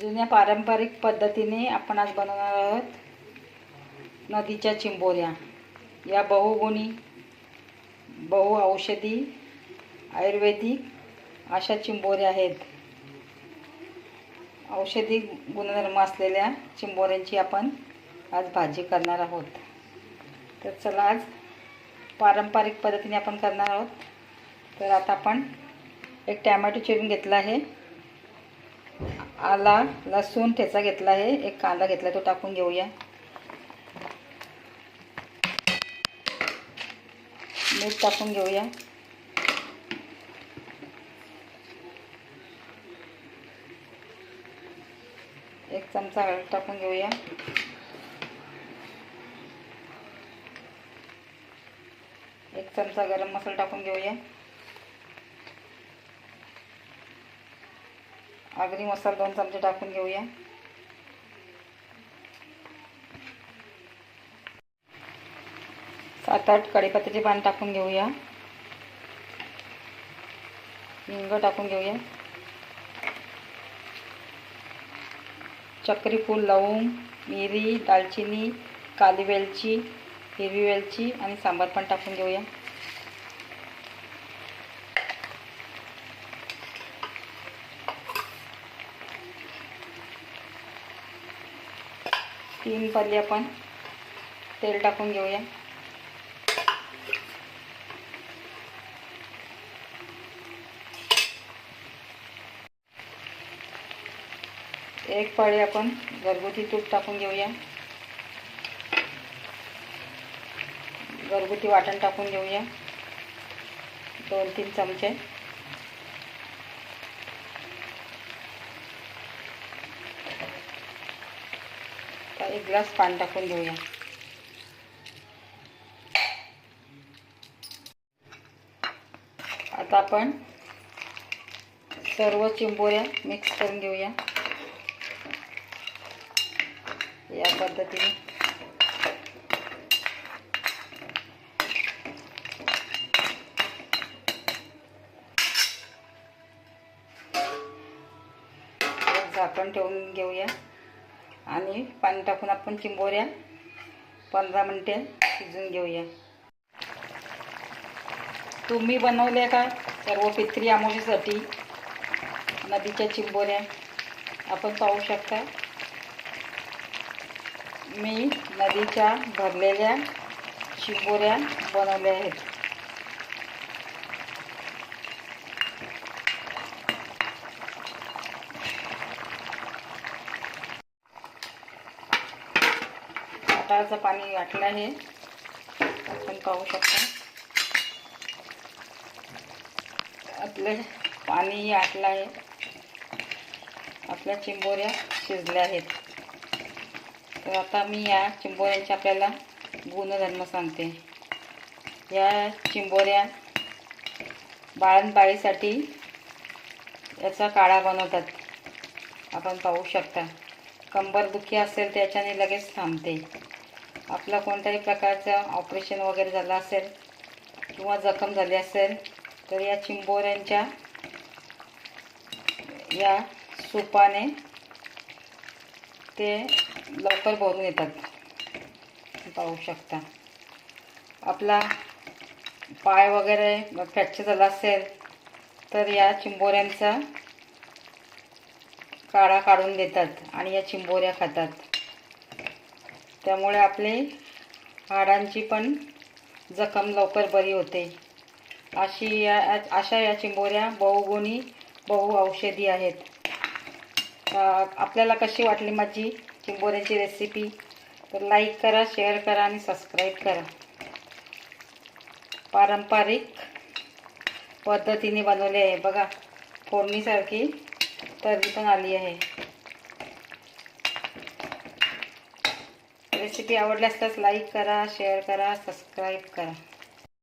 जुन्या पारंपरिक पद्धतीने आपण आज बनवणार आहोत नदीच्या चिंबोऱ्या. या बहुगुणी बहु औषधी आयुर्वेदिक अशा चिंबोऱ्या आहेत. औषधी गुणधर्म असलेल्या चिंबोऱ्यांची आपण आज भाजी करणार आहोत. तर चला आज पारंपरिक पद्धतीने आपण करणार आहोत. तर आता आपण एक टॅमॅटो चिरून घेतला आहे. आला लसूण ठेचा घेतला आहे एक कांदा घेतला तो टाकून घेऊया. मीठ टाकून घेऊया. एक चमचा हळद टाकून घेऊया. एक चमचा गरम मसाला टाकून घेऊया. आगरी मसाला दोन चमचे टाकून घेऊया. सात आठ कढीपत्त्याचे पान टाकून घेऊया. हिंग टाकून घेऊया. चक्री फूल लवंग मिरी दालचिनी काली वेलची हिरवी वेलची आणि सांबार पण टाकून घेऊया. तीन पल्ली आपण तेल टाकून घेऊया. एक पाळी आपण घरगुती तूप टाकून घेऊया. घरगुती वाटण टाकून घेऊया. दोन तीन चमचे. एक ग्लास पाणी टाकून घेऊया. आता आपण सर्व चिंबोऱ्या मिक्स करून घेऊया. या पद्धतीने. एक झाकण ठेवून घेऊया. आणि पाणी टाकून आपण चिंबोऱ्या पंधरा मिनटे शिजून घेऊया. तुम्ही बनवल्या का सर्व पित्री आमोशीसाठी? नदीच्या चिंबोऱ्या. आपण पाहू शकता. मी नदीच्या भरलेल्या चिंबोऱ्या बनवल्या आहेत. ताटाचं पाणी वाटलं आहे. आपण पाहू शकता. आपलं पाणीही आटलं आहे. आपल्या चिंबोऱ्या शिजल्या आहेत. तर आता मी या चिंबोऱ्यांचे आपल्याला गुणधर्म सांगते. या चिंबोऱ्या बाळणबाळीसाठी याचा काळा बनवतात. आपण पाहू शकता. कंबरदुखी असेल त्याच्याने लगेच थांबते. आपला कोणत्याही प्रकारचं ऑपरेशन वगैरे झालं असेल किंवा जखम झाली असेल तर या चिंबोऱ्यांच्या या सुपाने ते लवकर भरून येतात. पाहू शकता. आपला पाय वगैरे फ्रॅक्चर झाला असेल तर या चिंबोऱ्यांचा काढा काढून देतात आणि या चिंबोऱ्या खातात. त्यामुळे आपले हाडांची पण जखम लवकर बरी होते. अशी या अशा या चिंबोऱ्या बहुगुणी बहु औषधी आहेत आपल्याला कशी वाटली माझी चिंबोऱ्याची रेसिपी तर लाईक करा शेअर करा आणि सबस्क्राईब करा. पारंपरिक पद्धतीने बनवले आहे. बघा फोडणीसारखी तरी पण आली आहे. रेसिपी आवडल्यास लाईक करा शेअर करा सबस्क्राईब करा.